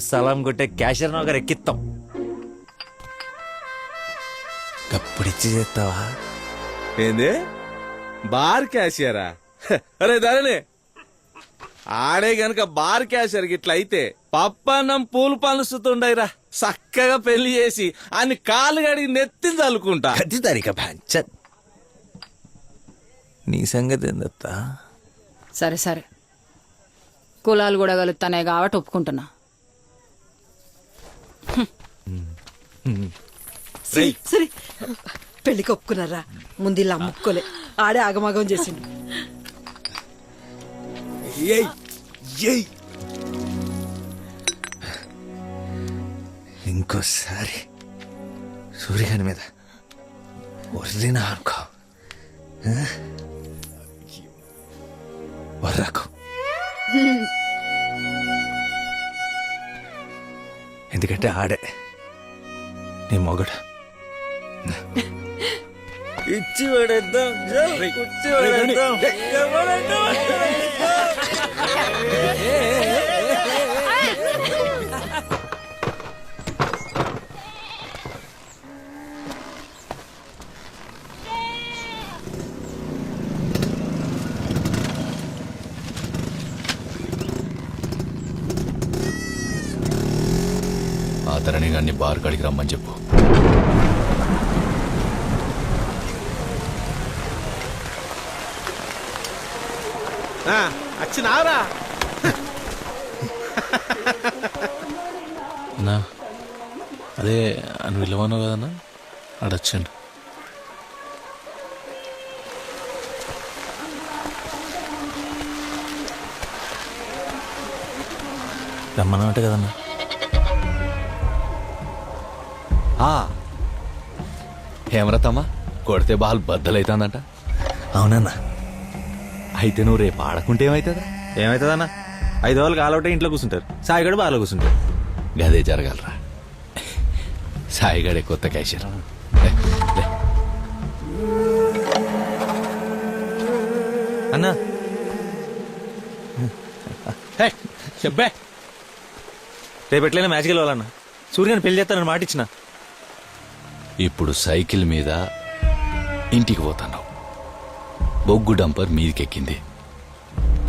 సలాం కొట్టే క్యాషియర్ నగర్ ఎక్కిస్తాం అప్పుడు ఇచ్చి చేస్తావా? ఏంది? బార్ క్యాషియరా? అరే దాని ఆడే గనక బార్ క్యాషియర్ గిట్ల అయితే పప్పన్నం పూలు పలుస్తుండయిరా. చక్కగా పెళ్ళి చేసి అని కాలు గడిగి నెత్తి చల్లుకుంటా అది తరిక పంచ నీ సంగతి ఏందత్తా? సరే సరే. కులాలు కూడా కలుగుతానే కాబట్టి ఒప్పుకుంటున్నా. సరే సరే. పెళ్ళికి ఒప్పుకున్నారా? ముందు ఇలా అమ్ముకోలే. ఆడే ఆగమాగం చేసిండు. ఏయ్ ఇంకోసారి సూర్యగాని మీద వదిలినా అనుకో? వర్రకు ఎందుకంటే ఆడే. నీ మొగడు. ఇచ్చి పడేద్దాం ఇచ్చి పడేద్దాం ఆ తరణి గారిని బార్ కాడికి రమ్మని చెప్పు. ఆ, వచ్చినావురా అన్నా అదే అని విలువను కదన్నా? అడొచ్చండి రమ్మన్నమాట కదన్నా? హేమరతమ్మా కొడితే బాల్ బద్దలైతుందంట. అవునన్నా. అయితే నువ్వు రేపు ఆడకుంటే ఏమైతుందా ఏమవుతుందన్నా ఐదు రోజులు కాలవుటే ఇంట్లో కూర్చుంటారు. సాయిగడు బాగా కూర్చుంటారు గదే జరగాలరా. సాయిగడే కొత్త క్యాషియర్. అన్నా. చెప్పే. రేపు ఎట్లయినా మ్యాచ్కి వెళ్ళాలన్నా సూర్యని పెళ్ళి చేస్తానని మాట ఇచ్చిన. ఇప్పుడు సైకిల్ మీద ఇంటికి పోతున్నావు. బొగ్గు డంపర్ మీదికెక్కింది.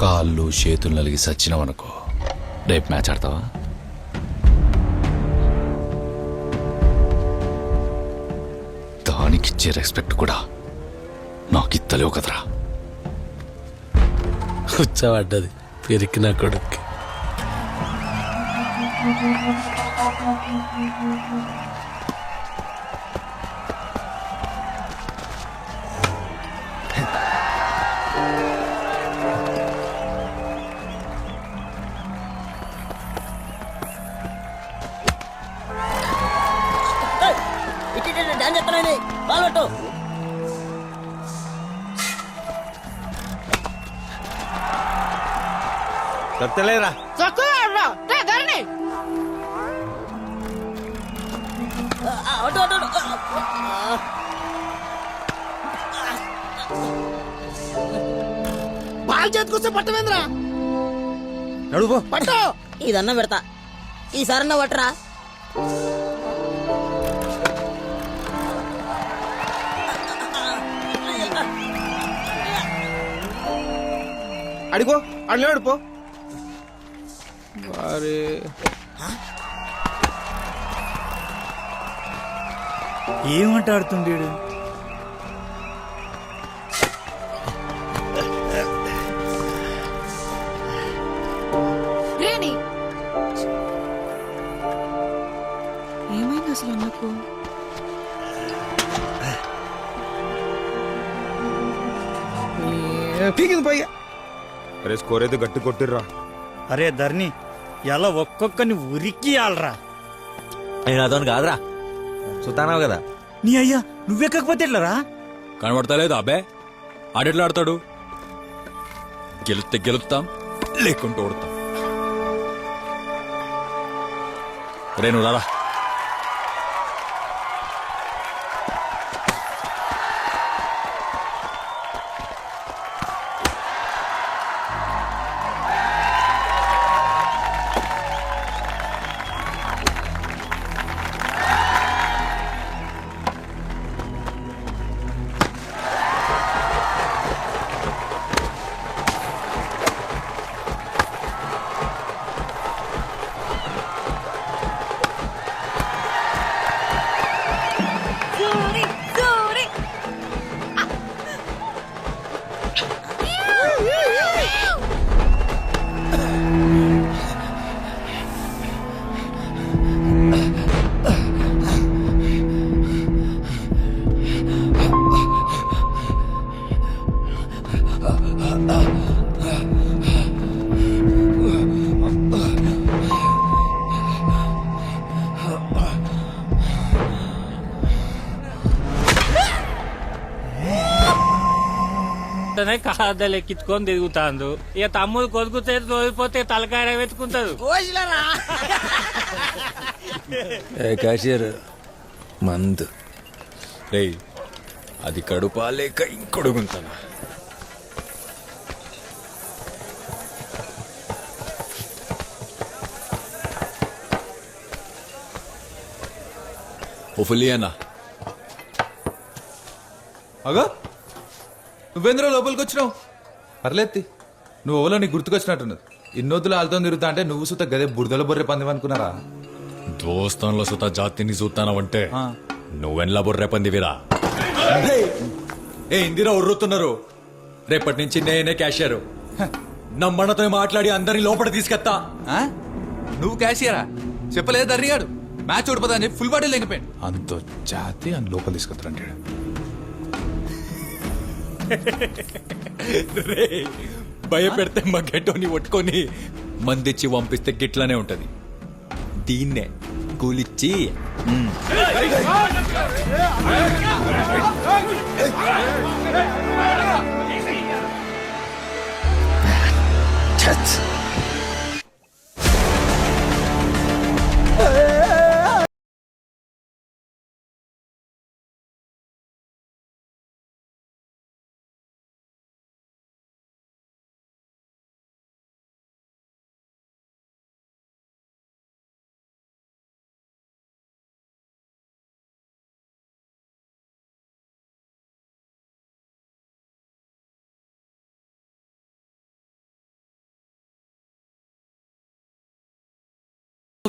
కాళ్ళు చేతులు నలిగి సచ్చినవనుకో రేపు మ్యాచ్ ఆడతావా? దానికిచ్చే రెస్పెక్ట్ కూడా నాకు ఇత్తలేవు కదరా. కూర్చోబడ్డది పెరికిన కొడుక్కి. చెప్తలేరా. బాల్ చేతికొస్తే పట్టమేంద్రా నడువు పట్టు. ఇదన్నా పెడతా. ఈసారన్నా పట్టరా. అడిగో అడిలో అరే ఏమంటాడుతుండేడు? రేణి! ఏమైంది అసలు అన్నకు? పీకింది పోయి అరే స్కోర్ అయితే గట్టి కొట్టిర్రా. అరే ధర్ని ఎలా ఒక్కొక్కని ఉరికియాలరా నేను అతను కాదురా. సుతానావు కదా. నీ అయ్యా నువ్వెక్కకపోతే ఎట్లరా? కనబడతలేదు అబ్బే. ఆడెట్లా ఆడతాడు గెలుస్తే గెలుస్తాం లేకుంటే ఓడతాం. రేణు రారా. పోతేనే కాదలు ఎక్కించుకొని తిరుగుతాండు ఇక తమ్ముడు కొడుకుతే తోలిపోతే తలకాయ ఏ క్యాషియర్ మంద్. రే అది కడుపా లేక ఇంకొడుగుంటానా? ఓ ఫుల్లీ అన్న అగా నువ్వేంద్ర లోపలికి వచ్చినావు పర్లేత్తి నువ్వు ఓలో నీకు గుర్తుకొచ్చినట్టున్నది. ఇన్నొద్దులు వాళ్ళతో తిరుగుతా అంటే నువ్వు సుత గదే బురదల బొర్రె పంది అనుకున్నారా దోస్తాన్లో సుత జాతిని చూస్తానవంటే నువ్వెన్లా బుర్రే పందివిరా? ఏ ఇందిరా ఉర్రుతున్నారు? రేపటి నుంచి నేనే క్యాషియర్. నమ్మనతో మాట్లాడి అందరిని లోపల తీసుకెత్తా. ఆ? నువ్వు క్యాషియరా? చెప్పలేదు దర్రిగాడు? మ్యాచ్ ఓడిపోతా అని ఫుల్ బాడీ లేకపోయాడు అంత జాతి అని లోపల తీసుకెత్తారంటాడు రే భయపెడితే మా గెట్టోని పట్టుకొని మందిచ్చి పంపిస్తే గిట్లానే ఉంటది. దీన్నే కూలిచ్చి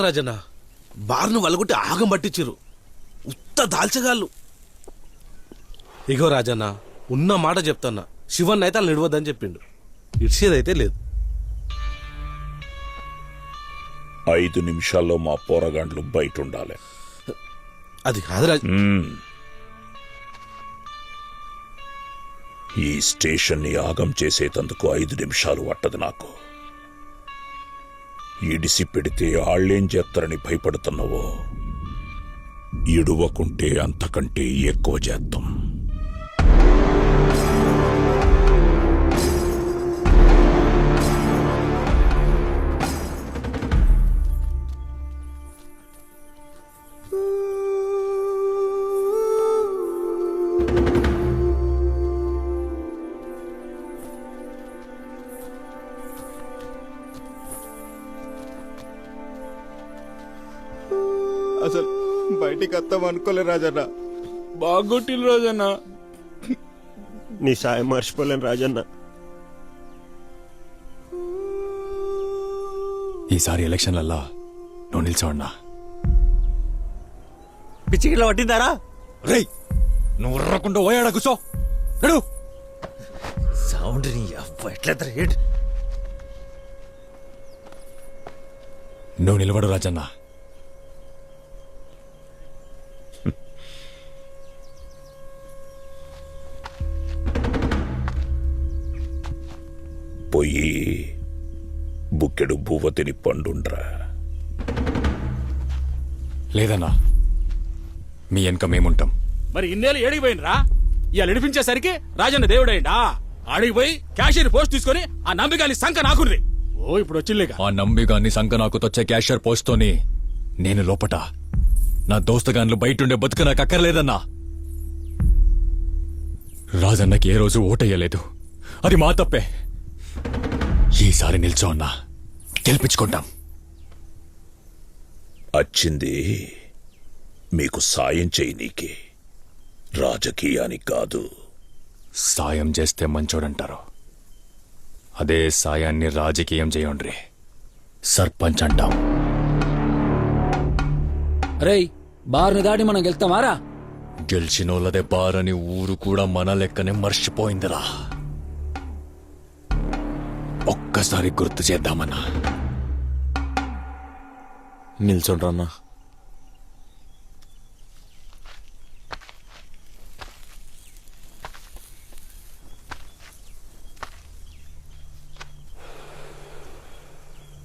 రాజన్న బార్ను వలగొట్టి ఆగం పట్టించిరు ఉత్త దాల్చగాళ్ళు. ఇగో రాజన్న ఉన్న మాట చెప్తున్నా. శివన్ అయితే వాళ్ళు నిడవద్దని చెప్పిండు. ఇడ్సేదైతే లేదు. ఐదు నిమిషాల్లో మా పోరగాండ్లు బయట ఉండాలి అది కాదు రాజ ఈ స్టేషన్ని ఆగం చేసేటందుకు ఐదు నిమిషాలు పట్టదు నాకు. ఇడిసి పెడితే ఆళ్ళేం చేస్తారని భయపడుతున్నావో? ఇడువకుంటే అంతకంటే ఎక్కువ చేద్దాం అసలు బయటికి వస్తాం అనుకోలే రాజన్న. బాగొట్టిల్ రోజన్న. నీ సాయం మర్చిపోలేను రాజన్న. ఈసారి ఎలక్షన్లల్లా నువ్వు నిల్చోన్నా పిచ్చికిలో పట్టిందారా? రేయ్ నువ్వు ఉర్రకుండా పోయాడా కూర్చో. ఎడు సౌండ్ నీ అబ్బా ఎట్లా రేట్ నువ్వు నిలబడు రాజన్న. పోయి బుక్కెడు భూవతిని పండుండ్రా. లేదన్నా మీ వెనక మేముంటాం. మరి ఇన్నేళ్ళు ఏడిగిపోయినరా ఇవాళ నడిపించేసరికి రాజన్న దేవుడైందా ఆడిగిపోయి క్యాషియర్ పోస్ట్ తీసుకొని ఆ నమ్మికాలి సంఖ నాకుర్రి ఓ ఇప్పుడు వచ్చిల్లేక ఆ నంబిగాన్ని సంక నాకు తొచ్చే క్యాషియర్ పోస్ట్తోని నేను లోపట. నా దోస్తగాన్లు బయటుండే బతుకు నాకు అక్కర్లేదన్నా. రాజన్నకి ఏ రోజు ఓటయ్యలేదు. అది మా తప్పే. ఈసారి నిల్చో అన్నా. గెలిపించుకుంటాం. వచ్చింది మీకు సాయం చేయనీకి రాజకీయానికి కాదు. సాయం చేస్తే మంచోడంటారు. అదే సాయాన్ని రాజకీయం చేయండి సర్పంచ్ అంటాం. రేయ్ బార్ని దాటి మనం వెళ్తామారా గెలిచినోళ్ళదే బారని ఊరు కూడా మన లెక్కనే మర్చిపోయిందిరా. ఒక్కసారి గుర్తు చేద్దామన్నా. నిల్చుండ్రన్నా.